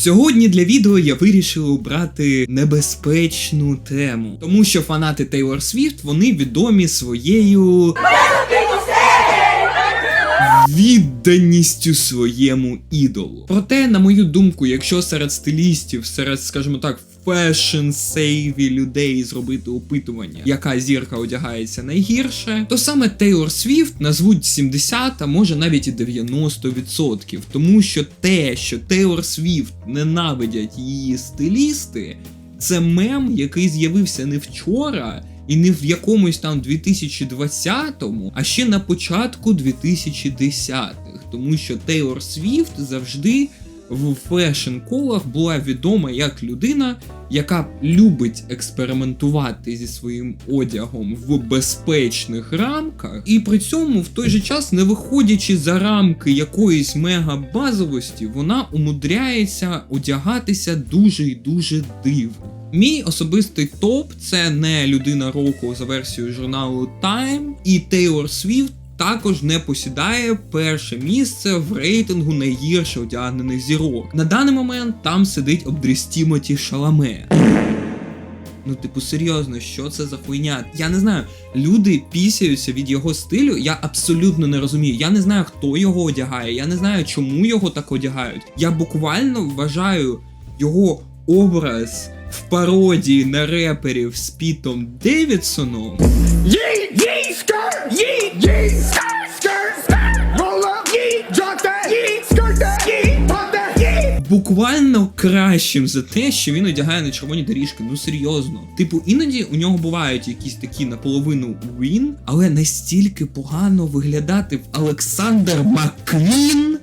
Сьогодні для відео я вирішив обрати небезпечну тему, тому що фанати Тейлор Свіфт вони відомі своєю відданістю своєму ідолу. Проте, на мою думку, якщо серед стилістів, серед, скажімо так, фешн сейві людей зробити опитування, яка зірка одягається найгірше, то саме Тейлор Свіфт назвуть 70, а може навіть і 90%. Тому що те, що Тейлор Свіфт ненавидять її стилісти, це мем, який з'явився не вчора. І не в якомусь там 2020-му, а ще на початку 2010-х, тому що Тейлор Свіфт завжди в фешн-колах була відома як людина, яка любить експериментувати зі своїм одягом в безпечних рамках, і при цьому в той же час, не виходячи за рамки якоїсь мега-базовості, вона умудряється одягатися дуже і дуже дивно. Мій особистий топ це не людина року за версією журналу Time, і Тейлор Свіфт також не посідає перше місце в рейтингу найгірше одягнених зірок. На даний момент там сидить обдріс Тімоті Шаламе. Ну, типу, серйозно, що це за хуйня? Я не знаю. Люди пісяються від його стилю. Я абсолютно не розумію. Я не знаю, хто його одягає. Я не знаю, чому його так одягають. Я буквально вважаю його образ в пародії на реперів з Пітом Девідсоном. Yeet, yeet, skirt, yeet, yeet, skirt, skirt, skirt, roll up, yeet, drop that, yeet, skirt that, yeet, pop that, yeet. буквально кращим за те, що він одягає на червоні доріжки. Ну серйозно. Типу, іноді у нього бувають якісь такі наполовину він, але настільки погано виглядати в Олександр Макквін.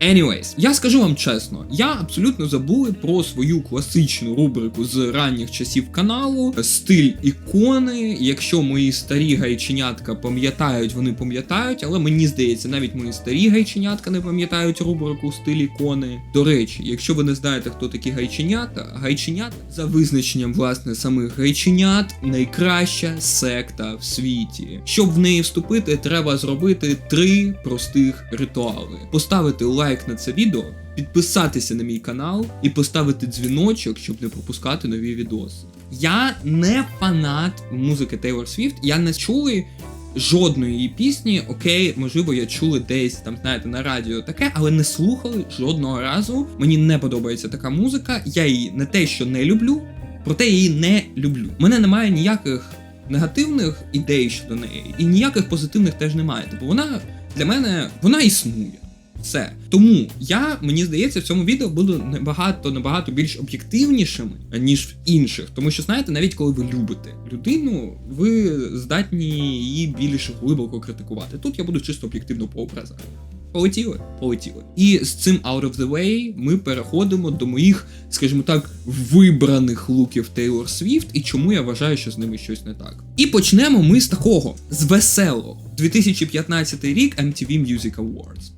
Anyways, я скажу вам чесно, я абсолютно забув про свою класичну рубрику з ранніх часів каналу, стиль ікони. Якщо мої старі гайченятка пам'ятають, вони пам'ятають, але мені здається, навіть мої старі гайченятка не пам'ятають рубрику стиль ікони. До речі, якщо ви не знаєте, хто такі гайченята, гайченята за визначенням власне самих гайченят найкраща секта в світі. Щоб в неї вступити, треба зробити три простих ритуали: поставити лайк на це відео, підписатися на мій канал і поставити дзвіночок, щоб не пропускати нові відоси. Я не фанат музики Тейлор Свіфт, я не чули жодної її пісні. Окей, можливо, я чули десь там, знаєте, на радіо таке, але не слухали жодного разу. Мені не подобається така музика. Я її не те, що не люблю, проте її не люблю. У мене немає ніяких негативних ідей щодо неї, і ніяких позитивних теж немає. Тобто вона для мене вона існує. Все. Тому я, мені здається, в цьому відео буду набагато набагато більш об'єктивнішим, ніж в інших. Тому що, знаєте, навіть коли ви любите людину, ви здатні її більш глибоко критикувати. Тут я буду чисто об'єктивно по образах. Полетіли, полетіли. І з цим out of the way ми переходимо до моїх, скажімо так, вибраних луків Тейлор Свіфт і чому я вважаю, що з ними щось не так. І почнемо ми з такого: з веселого. 2015 рік MTV Music Awards.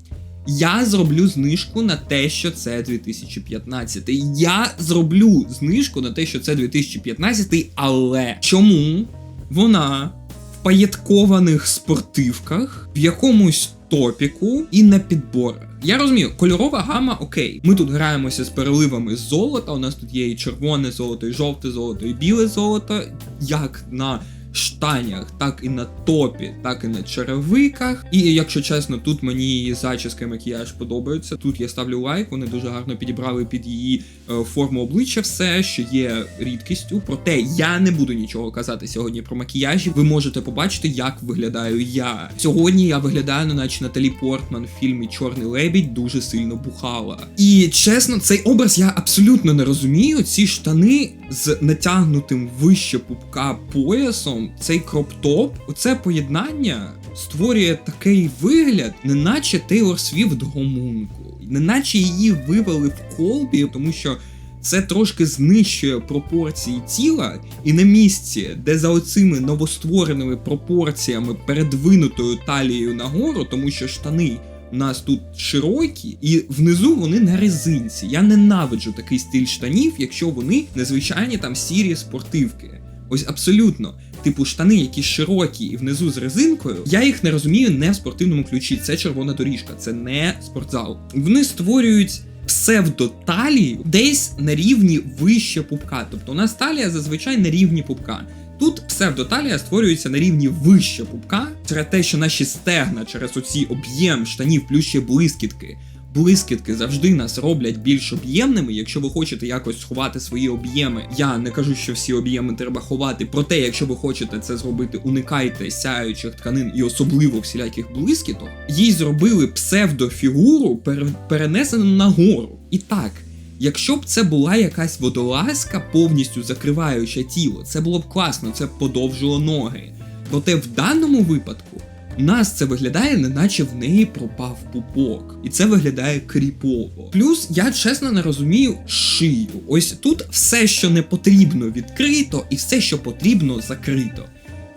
Я зроблю знижку на те, що це 2015. Я зроблю знижку на те, що це 2015, але чому вона в паєткованих спортивках в якомусь топіку і на підборах? Я розумію, кольорова гама окей. Ми тут граємося з переливами золота. У нас тут є і червоне золото, і жовте золото, і біле золото, як на штанях, так і на топі, так і на черевиках. І якщо чесно, тут мені зачіска макіяж подобаються. Тут я ставлю лайк, вони дуже гарно підібрали під її е, форму обличчя, все, що є рідкістю. Проте я не буду нічого казати сьогодні про макіяжі. Ви можете побачити, як виглядаю я. Сьогодні я виглядаю, не наче Наталі Портман в фільмі Чорний лебідь дуже сильно бухала. І чесно, цей образ я абсолютно не розумію. Ці штани з натягнутим вище пупка поясом, цей кроп-топ, оце поєднання створює такий вигляд, неначе Тейлор Свіфт гомунку, неначе її вивели в колбі, тому що. Це трошки знищує пропорції тіла, і на місці, де за оцими новоствореними пропорціями передвинутою талією нагору, тому що штани у нас тут широкі, і внизу вони на резинці. Я ненавиджу такий стиль штанів, якщо вони незвичайні там сірі спортивки. Ось абсолютно. Типу штани, які широкі і внизу з резинкою, я їх не розумію не в спортивному ключі. Це червона доріжка, це не спортзал. Вони створюють псевдоталію десь на рівні вище пупка. Тобто у нас талія зазвичай на рівні пупка. Тут псевдоталія створюється на рівні вище пупка через те, що наші стегна через оці об'єм штанів плюс ще блискітки. Блискітки завжди нас роблять більш об'ємними. Якщо ви хочете якось сховати свої об'єми, я не кажу, що всі об'єми треба ховати. Проте, якщо ви хочете це зробити, уникайте сяючих тканин і особливо всіляких блискіток. Їй зробили псевдофігуру, пере- перенесену нагору. І так. Якщо б це була якась водолазка, повністю закриваюча тіло, це було б класно, це б подовжило ноги. Проте в даному випадку у нас це виглядає, неначе в неї пропав пупок, і це виглядає кріпово. Плюс я чесно не розумію шию. Ось тут все, що не потрібно, відкрито, і все, що потрібно, закрито.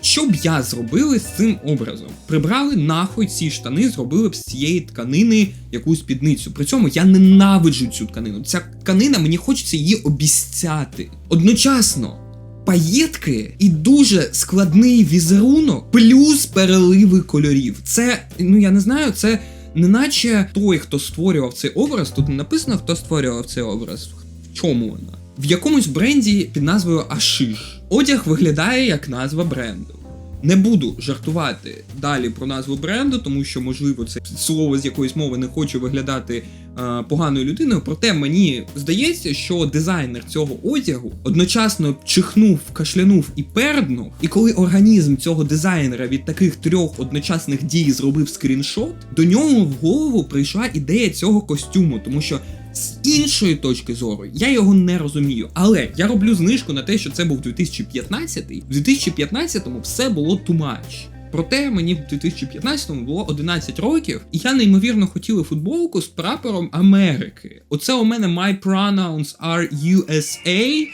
Що б я зробили з цим образом? Прибрали нахуй ці штани, зробили б з цієї тканини якусь спідницю. При цьому я ненавиджу цю тканину. Ця тканина, мені хочеться її обіцяти. Одночасно. Паєтки і дуже складний візерунок, плюс переливи кольорів. Це, ну я не знаю, це неначе той, хто створював цей образ, тут не написано, хто створював цей образ. В чому вона? В якомусь бренді під назвою Ашиш. Одяг виглядає як назва бренду. Не буду жартувати далі про назву бренду, тому що, можливо, це слово з якоїсь мови не хоче виглядати е, поганою людиною. Проте мені здається, що дизайнер цього одягу одночасно чихнув, кашлянув і перднув. І коли організм цього дизайнера від таких трьох одночасних дій зробив скріншот, до нього в голову прийшла ідея цього костюму, тому що. З іншої точки зору я його не розумію, але я роблю знижку на те, що це був 2015. В 2015-му все було much. Проте мені в 2015-му було 11 років, і я неймовірно хотіла футболку з прапором Америки. Оце у мене my pronouns are USA.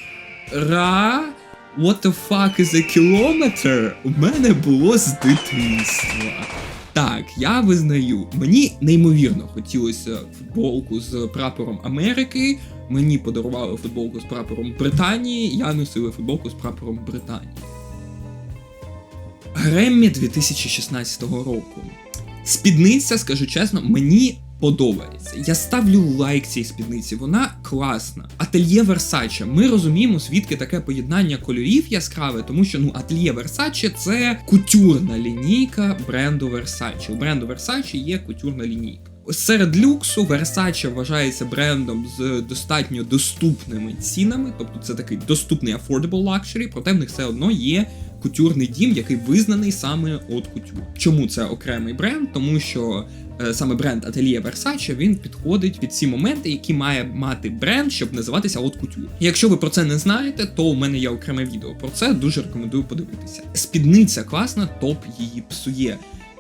Ра. What the fuck is a kilometer? У мене було з дитинства. Так, я визнаю, мені неймовірно хотілося футболку з прапором Америки. Мені подарували футболку з прапором Британії. Я носила футболку з прапором Британії. Греммі 2016 року. Спідниця, скажу чесно, мені подобається. Я ставлю лайк цій спідниці, вона класна. Ательє Версаче. Ми розуміємо, звідки таке поєднання кольорів яскраве, тому що ну Ательє Версаче це кутюрна лінійка бренду Versace. У бренду Versace є кутюрна лінійка. Серед люксу Versace вважається брендом з достатньо доступними цінами, тобто це такий доступний affordable luxury, проте в них все одно є кутюрний дім, який визнаний саме от кутюр. Чому це окремий бренд? Тому що саме бренд Atelier Versace він підходить під ці моменти, які має мати бренд, щоб називатися от кутюр. Якщо ви про це не знаєте, то у мене є окреме відео про це. Дуже рекомендую подивитися. Спідниця класна, топ її псує.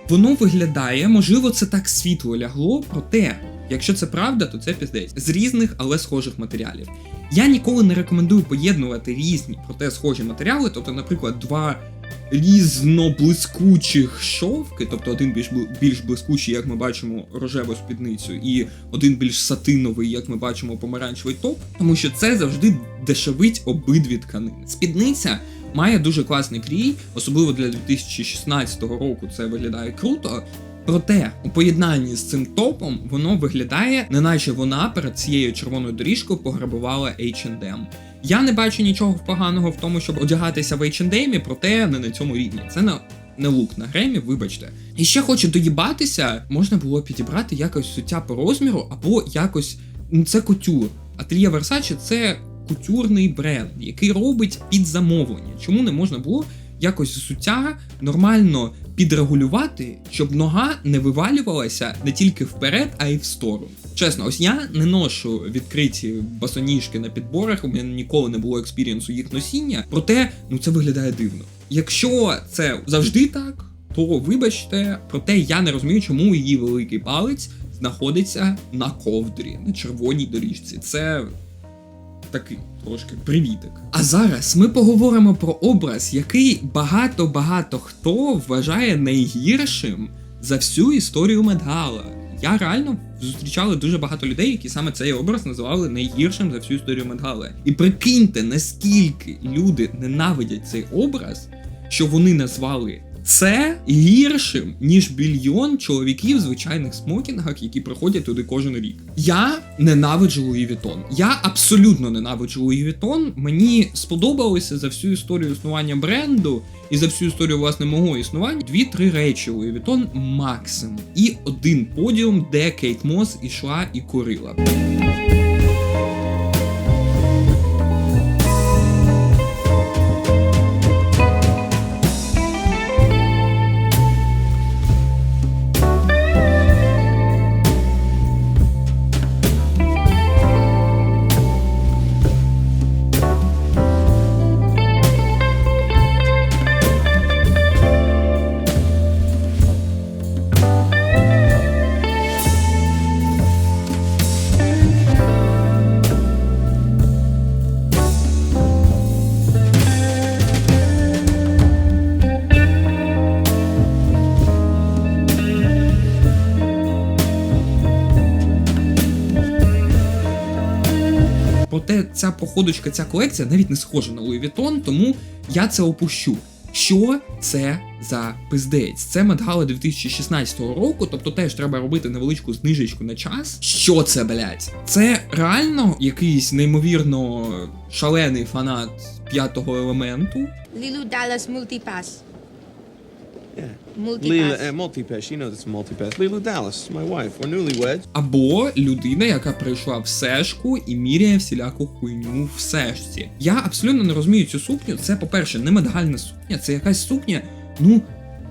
Воно виглядає, можливо, це так світло лягло, проте, якщо це правда, то це піздець з різних, але схожих матеріалів. Я ніколи не рекомендую поєднувати різні, проте схожі матеріали, тобто, наприклад, два різноблискучих шовки, тобто один більш більш блискучий, як ми бачимо, рожеву спідницю, і один більш сатиновий, як ми бачимо, помаранчевий топ, тому що це завжди дешевить обидві тканини. Спідниця має дуже класний крій, особливо для 2016 року це виглядає круто. Проте у поєднанні з цим топом воно виглядає, неначе вона перед цією червоною доріжкою пограбувала H&M. Я не бачу нічого поганого в тому, щоб одягатися в H&M, проте не на цьому рівні. Це на не лук на гремі, вибачте. І ще хочу доїбатися, можна було підібрати якось суття по розміру, або якось. Ну це кутюр. Ательє Versace це кутюрний бренд, який робить під замовлення. Чому не можна було якось суття нормально підрегулювати, щоб нога не вивалювалася не тільки вперед, а й в сторону. Чесно, ось я не ношу відкриті басоніжки на підборах, у мене ніколи не було експірієнсу їх носіння, проте ну це виглядає дивно. Якщо це завжди так, то вибачте, проте я не розумію, чому її великий палець знаходиться на ковдрі, на червоній доріжці. Це такий трошки привітик. А зараз ми поговоримо про образ, який багато-багато хто вважає найгіршим за всю історію Медгала. Я реально зустрічала дуже багато людей, які саме цей образ називали найгіршим за всю історію Медгала. І прикиньте, наскільки люди ненавидять цей образ, що вони назвали це гіршим, ніж більйон чоловіків в звичайних смокінгах, які приходять туди кожен рік. Я ненавиджу Луї Вітон. Я абсолютно ненавиджу Луї Вітон. Мені сподобалося за всю історію існування бренду і за всю історію власне мого існування дві-три речі Луї Вітон максимум. І один подіум, де Кейт Мос ішла і курила. Походочка, ця колекція навіть не схожа на Louis Vuitton, тому я це опущу. Що це за пиздець? Це медгала 2016 року, тобто теж треба робити невеличку знижечку на час. Що це, блять? Це реально якийсь неймовірно шалений фанат п'ятого елементу. Лілу Даллас Multipass. Multipass. Leela, uh, multipass. She knows it's multipass. Leela Dallas, my wife. We're newlyweds. Або людина, яка прийшла в сешку і міряє всіляку хуйню в сешці. Я абсолютно не розумію цю сукню. Це, по-перше, не медгальна сукня, це якась сукня, ну.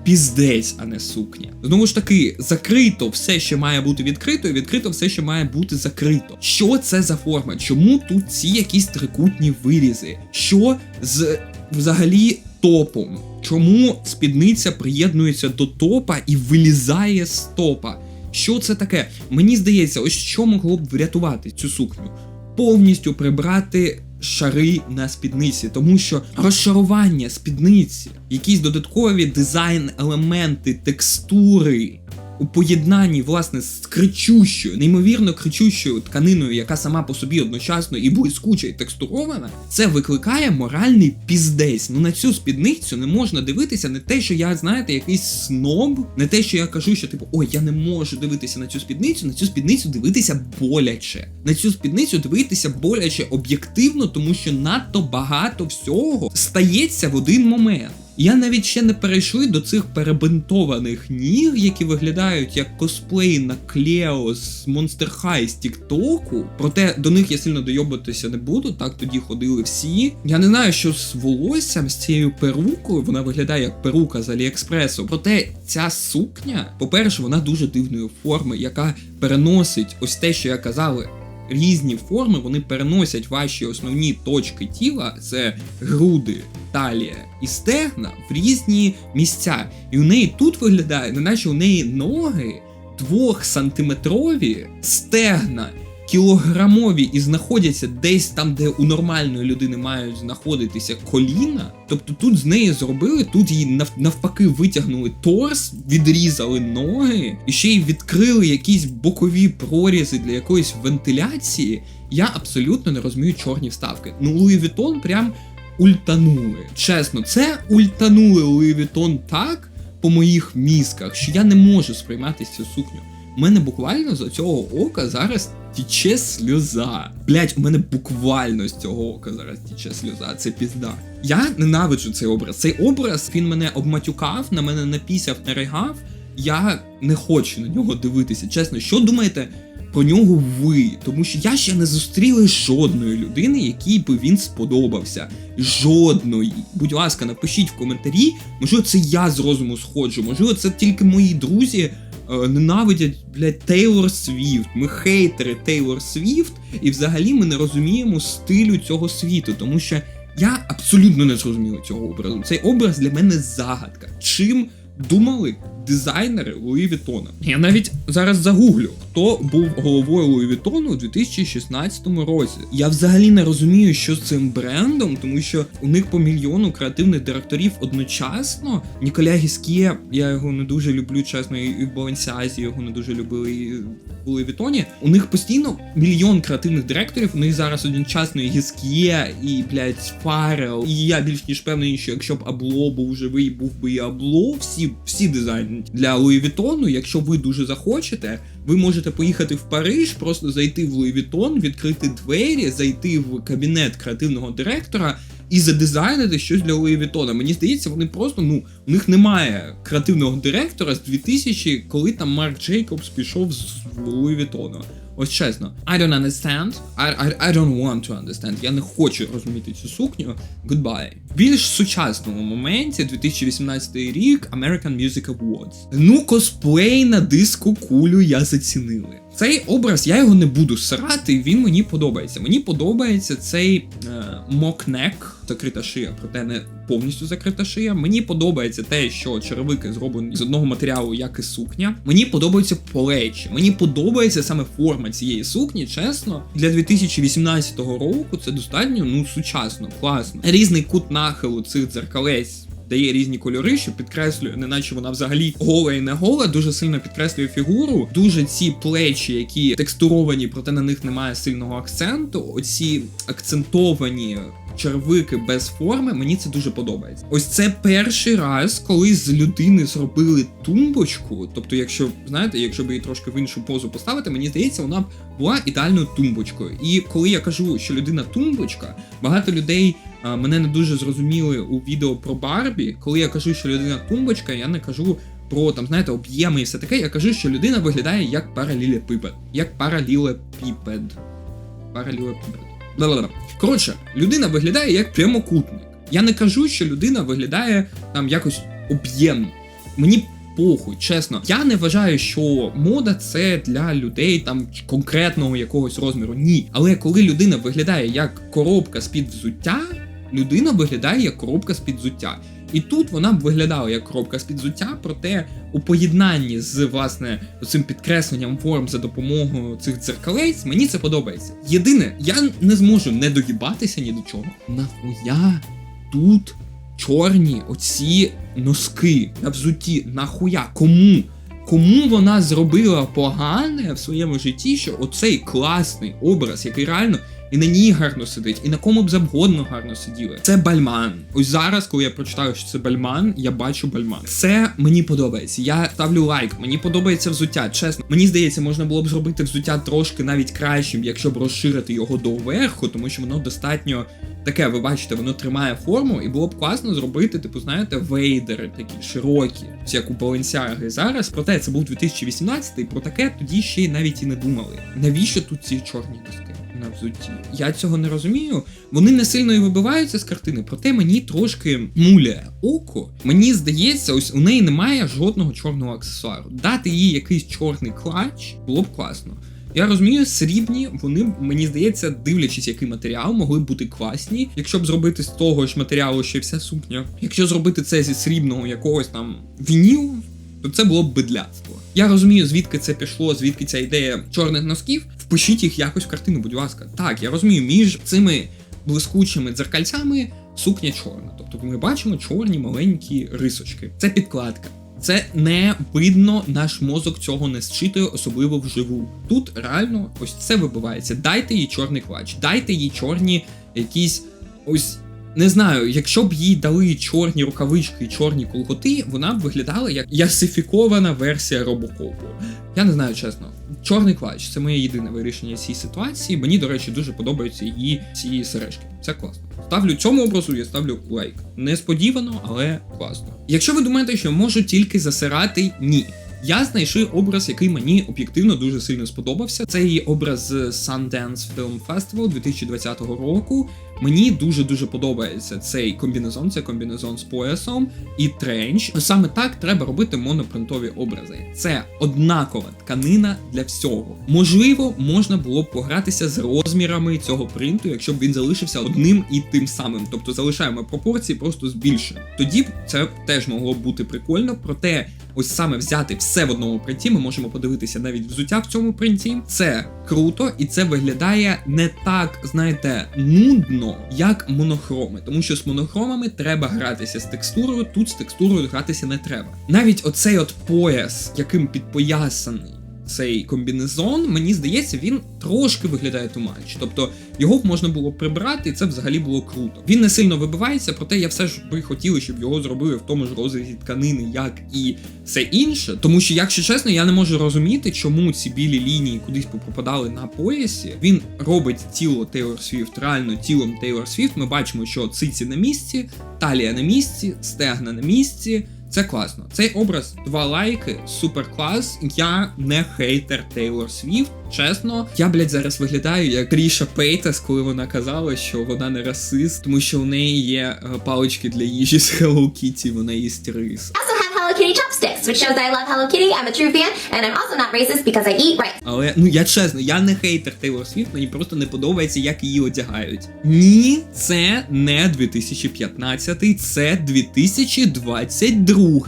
Піздець, а не сукня. Знову ж таки, закрито все, що має бути відкрито, і відкрито все, що має бути закрито. Що це за форма? Чому тут ці якісь трикутні вирізи? Що з взагалі топом? Чому спідниця приєднується до топа і вилізає з топа? Що це таке? Мені здається, ось що могло б врятувати цю сукню. Повністю прибрати шари на спідниці, тому що розшарування спідниці, якісь додаткові дизайн-елементи, текстури. У поєднанні, власне, з кричущою, неймовірно кричущою тканиною, яка сама по собі одночасно і блискуча, і текстурована, це викликає моральний піздець. Ну на цю спідницю не можна дивитися, не те, що я, знаєте, якийсь сноб, не те, що я кажу, що типу, ой, я не можу дивитися на цю спідницю, на цю спідницю дивитися боляче. На цю спідницю дивитися боляче об'єктивно, тому що надто багато всього стається в один момент. Я навіть ще не перейшли до цих перебинтованих ніг, які виглядають як косплей на Клео з Monster High з Тіктоку. Проте до них я сильно дойобатися не буду. Так тоді ходили всі. Я не знаю, що з волоссям, з цією перукою, вона виглядає як перука з Аліекспресу. Проте ця сукня, по-перше, вона дуже дивної форми, яка переносить ось те, що я казав, різні форми вони переносять ваші основні точки тіла, це груди, талія і стегна в різні місця. І у неї тут виглядає, неначе у неї ноги двохсантиметрові стегна. Кілограмові і знаходяться десь там, де у нормальної людини мають знаходитися коліна. Тобто тут з неї зробили, тут їй навпаки витягнули торс, відрізали ноги і ще й відкрили якісь бокові прорізи для якоїсь вентиляції. Я абсолютно не розумію чорні вставки. Ну, Луї Вітон прям ультанули. Чесно, це ультанули Луї Вітон так по моїх мізках, що я не можу сприймати цю сукню. У мене буквально з цього ока зараз тіче сльоза. Блять, у мене буквально з цього ока зараз тіче сльоза. Це пізда. Я ненавиджу цей образ. Цей образ він мене обматюкав, на мене напісяв, наригав. Я не хочу на нього дивитися. Чесно, що думаєте про нього ви? Тому що я ще не зустріли жодної людини, якій би він сподобався. Жодної. Будь ласка, напишіть в коментарі. Можливо, це я з розуму сходжу, можливо, це тільки мої друзі е, ненавидять, блядь, Тейлор Свіфт. Ми хейтери Тейлор Свіфт, і взагалі ми не розуміємо стилю цього світу, тому що я абсолютно не зрозумів цього образу. Цей образ для мене загадка. Чим думали дизайнери Луї Вітона. Я навіть зараз загуглю, хто був головою Луї Вітону у 2016 році. Я взагалі не розумію, що з цим брендом, тому що у них по мільйону креативних директорів одночасно. Ніколя Гіскє, я його не дуже люблю, чесно, і в Баленсіазі його не дуже любили і в Луї Вітоні. У них постійно мільйон креативних директорів. У них зараз одночасно і і блядь, Фарел. І я більш ніж певний, що якщо б Абло був живий, був би і Абло, всі, всі дизайнять для Луї Вітону. Якщо ви дуже захочете, ви можете поїхати в Париж, просто зайти в Луї Вітон, відкрити двері, зайти в кабінет креативного директора. І задизайнити щось для Луї Вітона. Мені здається, вони просто ну у них немає креативного директора з 2000, коли там Марк Джейкобс пішов з Луї Вітона. Ось чесно, I don't understand. I, I, I don't want to understand. Я не хочу розуміти цю сукню. Goodbye. В більш сучасному моменті 2018 рік American Music Awards. Ну, косплей на диску кулю я зацінили. Цей образ я його не буду сирати, він мені подобається. Мені подобається цей е, мокнек, закрита шия, проте не повністю закрита шия. Мені подобається те, що черевики зроблені з одного матеріалу, як і сукня. Мені подобаються плечі. Мені подобається саме форма цієї сукні. Чесно, для 2018 року це достатньо ну сучасно, класно. Різний кут нахилу цих дзеркалець. Дає різні кольори, що підкреслює, неначе вона взагалі гола і не гола, дуже сильно підкреслює фігуру. Дуже ці плечі, які текстуровані, проте на них немає сильного акценту. Оці акцентовані червики без форми, мені це дуже подобається. Ось це перший раз, коли з людини зробили тумбочку. Тобто, якщо знаєте, якщо б її трошки в іншу позу поставити, мені здається, вона була ідеальною тумбочкою. І коли я кажу, що людина тумбочка, багато людей. Мене не дуже зрозуміли у відео про Барбі. Коли я кажу, що людина тумбочка, я не кажу про там, знаєте, об'єми і все таке. Я кажу, що людина виглядає як паралілепіпед. Як паралілепіпед. Паралілепіпед. Бла-бла-бла. Коротше, людина виглядає як прямокутник. Я не кажу, що людина виглядає там якось об'ємно. Мені похуй, чесно. Я не вважаю, що мода це для людей там конкретного якогось розміру. Ні. Але коли людина виглядає як коробка з-під взуття, людина виглядає як коробка з-під взуття. І тут вона б виглядала як коробка з-під взуття, проте у поєднанні з власне цим підкресленням форм за допомогою цих дзеркалець, мені це подобається. Єдине, я не зможу не догибатися ні до чого. Нахуя тут чорні оці носки на взутті? Нахуя? Кому? Кому вона зробила погане в своєму житті, що оцей класний образ, який реально і на ній гарно сидить, і на кому б завгодно гарно сиділи. Це бальман. Ось зараз, коли я прочитаю, що це бальман, я бачу бальман. Це мені подобається. Я ставлю лайк. Мені подобається взуття. Чесно, мені здається, можна було б зробити взуття трошки навіть кращим, якщо б розширити його до верху, тому що воно достатньо таке. Ви бачите, воно тримає форму, і було б класно зробити, типу, знаєте, вейдери такі широкі, як у Balenciaga зараз. Проте це був 2018, і про таке тоді ще й навіть і не думали. Навіщо тут ці чорні диски? На взутті. Я цього не розумію. Вони не сильно і вибиваються з картини, проте мені трошки муляє око. Мені здається, ось у неї немає жодного чорного аксесуару. Дати їй якийсь чорний клач було б класно. Я розумію, срібні, вони, мені здається, дивлячись, який матеріал, могли бути класні. Якщо б зробити з того ж матеріалу ще вся сукня. Якщо зробити це зі срібного якогось там вінілу, то це було б бедляцтво. Я розумію, звідки це пішло, звідки ця ідея чорних носків. Впишіть їх якось в картину, будь ласка. Так, я розумію, між цими блискучими дзеркальцями сукня чорна. Тобто ми бачимо чорні маленькі рисочки. Це підкладка. Це не видно, наш мозок цього не зчитує, особливо вживу. Тут реально ось це вибивається. Дайте їй чорний клач, дайте їй чорні якісь ось. Не знаю, якщо б їй дали чорні рукавички і чорні колготи, вона б виглядала як ясифікована версія робокопу. Я не знаю, чесно. Чорний клач це моє єдине вирішення цієї ситуації. Мені, до речі, дуже подобаються її ці сережки. Це класно. Ставлю цьому образу, я ставлю лайк. Несподівано, але класно. Якщо ви думаєте, що можу тільки засирати, ні. Я знайшов образ, який мені об'єктивно дуже сильно сподобався. Це її образ Sundance Film Festival 2020 року. Мені дуже дуже подобається цей комбінезон, це комбінезон з поясом і тренч. Саме так треба робити монопринтові образи. Це однакова тканина для всього. Можливо, можна було б погратися з розмірами цього принту, якщо б він залишився одним і тим самим. Тобто залишаємо пропорції, просто збільшуємо. Тоді б це теж могло б бути прикольно, проте. ось саме взяти все в одному принті. Ми можемо подивитися навіть взуття в цьому принті. Це круто, і це виглядає не так, знаєте, нудно, як монохроми. Тому що з монохромами треба гратися з текстурою. Тут з текстурою гратися не треба. Навіть оцей от пояс, яким підпоясаний цей комбінезон, мені здається, він трошки виглядає тумач. Тобто його б можна було прибрати, і це взагалі було круто. Він не сильно вибивається, проте я все ж би хотів, щоб його зробили в тому ж розрізі тканини, як і все інше. Тому що, якщо чесно, я не можу розуміти, чому ці білі лінії кудись попадали на поясі. Він робить тіло Тейлор Свіфт реально тілом Тейлор Свіфт. Ми бачимо, що циці на місці, талія на місці, стегна на місці. Це класно. Цей образ два лайки, супер клас. Я не хейтер Тейлор Свіфт. Чесно, я, блядь, зараз виглядаю як Ріша Пейтас, коли вона казала, що вона не расист, тому що у неї є е, палички для їжі з Hello Kitty, вона їсть рис. Hello Kitty chopsticks, which shows I love Hello Kitty. I'm a true fan, and I'm also not racist because I eat rice. Але ну я чесно, я не хейтер Тейлор Свіфт, мені просто не подобається, як її одягають. Ні, це не 2015, це 2022.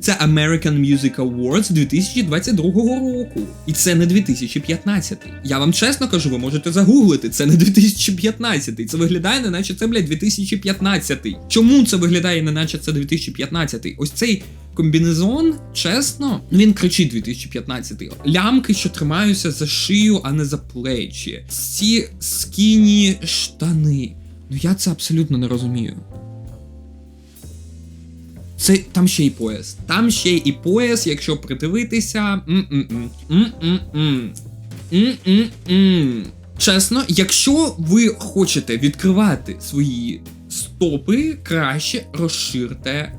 Це American Music Awards 2022 року. І це не 2015. Я вам чесно кажу, ви можете загуглити, це не 2015. Це виглядає, не наче це, блядь, 2015. Чому це виглядає, не наче це 2015? Ось цей комбінезон, чесно, він кричить 2015. Лямки, що тримаються за шию, а не за плечі. Ці скіні штани. Ну я це абсолютно не розумію. Це там ще й пояс. Там ще і пояс, якщо придивитися. Чесно, якщо ви хочете відкривати свої стопи, краще розширте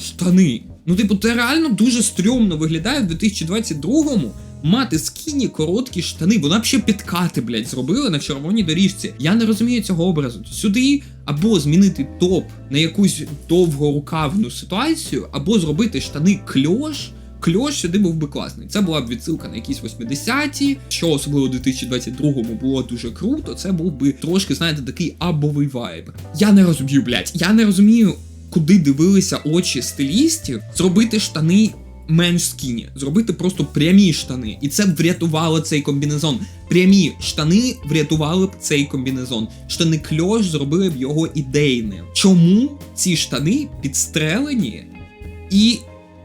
штани. Ну, типу, це реально дуже стрьомно виглядає в 2022-му мати скіні короткі штани. Вона б ще підкати, блядь, зробила на червоній доріжці. Я не розумію цього образу. Сюди або змінити топ на якусь довгорукавну ситуацію, або зробити штани кльош. Кльош сюди був би класний. Це була б відсилка на якісь 80-ті, що особливо у 2022-му було дуже круто. Це був би трошки, знаєте, такий абовий вайб. Я не розумію, блядь, я не розумію, куди дивилися очі стилістів, зробити штани менш скіні, зробити просто прямі штани. І це б врятувало цей комбінезон. Прямі штани врятували б цей комбінезон. Штани кльош зробили б його ідейним. Чому ці штани підстрелені і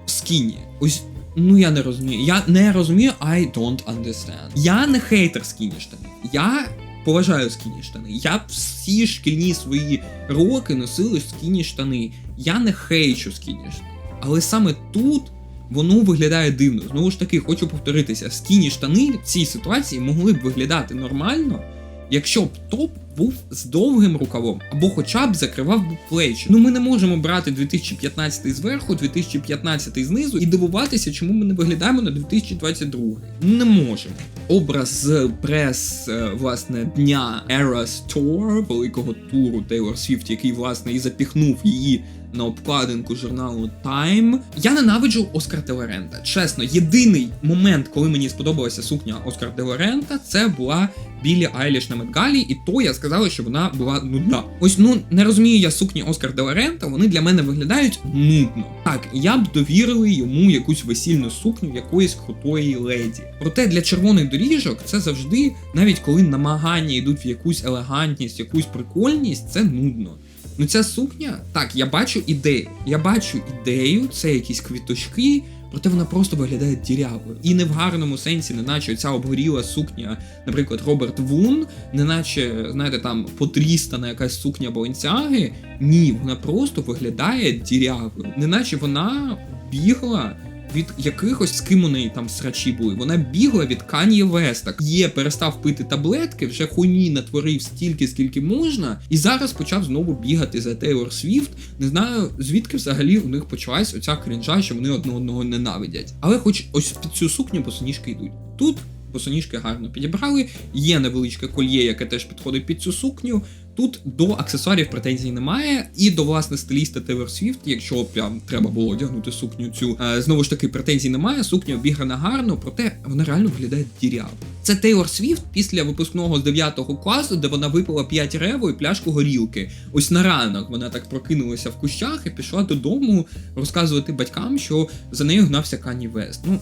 скіні? Ось. Ну я не розумію. Я не розумію, I don't understand. Я не хейтер скіні штани. Я поважаю скіні штани. Я всі шкільні свої роки носили скіні штани. Я не хейчу скіні штани. Але саме тут воно виглядає дивно. Знову ж таки, хочу повторитися: скіні штани в цій ситуації могли б виглядати нормально, якщо б топ був з довгим рукавом, або хоча б закривав би плечі. Ну ми не можемо брати 2015 зверху, 2015 знизу і дивуватися, чому ми не виглядаємо на 2022. Ну не можемо. Образ з прес, е, власне, дня Eras Tour, великого туру Taylor Swift, який, власне, і запіхнув її на обкладинку журналу Time. Я ненавиджу Оскар Делорента. Чесно, єдиний момент, коли мені сподобалася сукня Оскар Делорента, це була Білі Айліш на Медгалі, і то я сказала, що вона була нудна. Ось ну не розумію я сукні Оскар Делорента, вони для мене виглядають нудно. Так, я б довірили йому якусь весільну сукню якоїсь крутої леді. Проте для червоних доріжок це завжди, навіть коли намагання йдуть в якусь елегантність, якусь прикольність, це нудно. Ну ця сукня, так, я бачу ідею. Я бачу ідею, це якісь квіточки, проте вона просто виглядає дірявою. І не в гарному сенсі, не наче ця обгоріла сукня, наприклад, Роберт Вун, не наче, знаєте, там потрістана якась сукня Баленсіаги. Ні, вона просто виглядає дірявою. Не наче вона бігла. Від якихось з ким у неї там срачі були. Вона бігла від Кан'є Веста. Є перестав пити таблетки, вже хуйні натворив стільки, скільки можна, і зараз почав знову бігати за Тейлор Свіфт. Не знаю, звідки взагалі у них почалась оця крінжа, що вони одне одного ненавидять. Але хоч ось під цю сукню босоніжки йдуть. Тут босоніжки гарно підібрали. Є невеличке кольє, яке теж підходить під цю сукню. Тут до аксесуарів претензій немає, і до власне стиліста Taylor Swift, якщо прям треба було одягнути сукню цю, е, знову ж таки претензій немає. Сукня обіграна гарно, проте вона реально виглядає діряво. Це Тейлор Свіфт після випускного з 9 класу, де вона випила 5 рево і пляшку горілки. Ось на ранок вона так прокинулася в кущах і пішла додому розказувати батькам, що за нею гнався Кані Вест. Ну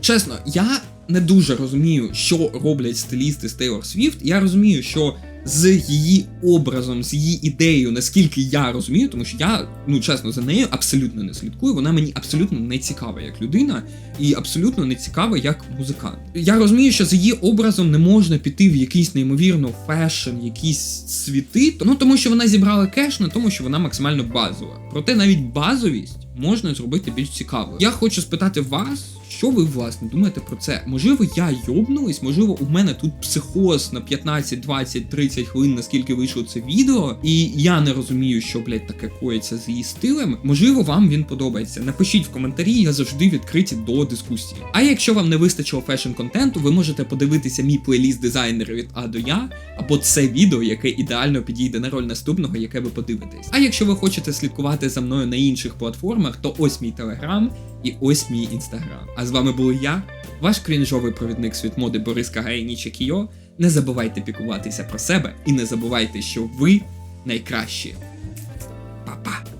чесно, я не дуже розумію, що роблять стилісти з Тейлор Свіфт. Я розумію, що з її образом, з її ідеєю, наскільки я розумію, тому що я, ну чесно, за нею абсолютно не слідкую. Вона мені абсолютно не цікава як людина і абсолютно не цікава як музикант. Я розумію, що з її образом не можна піти в якийсь неймовірно фешн, якісь світи, ну тому що вона зібрала кеш на тому, що вона максимально базова. Проте навіть базовість можна зробити більш цікавою. Я хочу спитати вас, що ви власне думаєте про це? Можливо, я йобнуюсь, можливо, у мене тут психоз на 15, 20, 30 хвилин, наскільки вийшло це відео, і я не розумію, що блядь, таке коїться з її стилем. Можливо, вам він подобається. Напишіть в коментарі, я завжди відкриті до дискусії. А якщо вам не вистачило фешн контенту, ви можете подивитися мій плейліст дизайнерів від А до Я, або це відео, яке ідеально підійде на роль наступного, яке ви подивитесь. А якщо ви хочете слідкувати за мною на інших платформах, то ось мій телеграм і ось мій інстаграм. А з вами був я, ваш крінжовий провідник світмоди Борис Кагай і Кіо. Не забувайте пікуватися про себе і не забувайте, що ви найкращі. Па-па!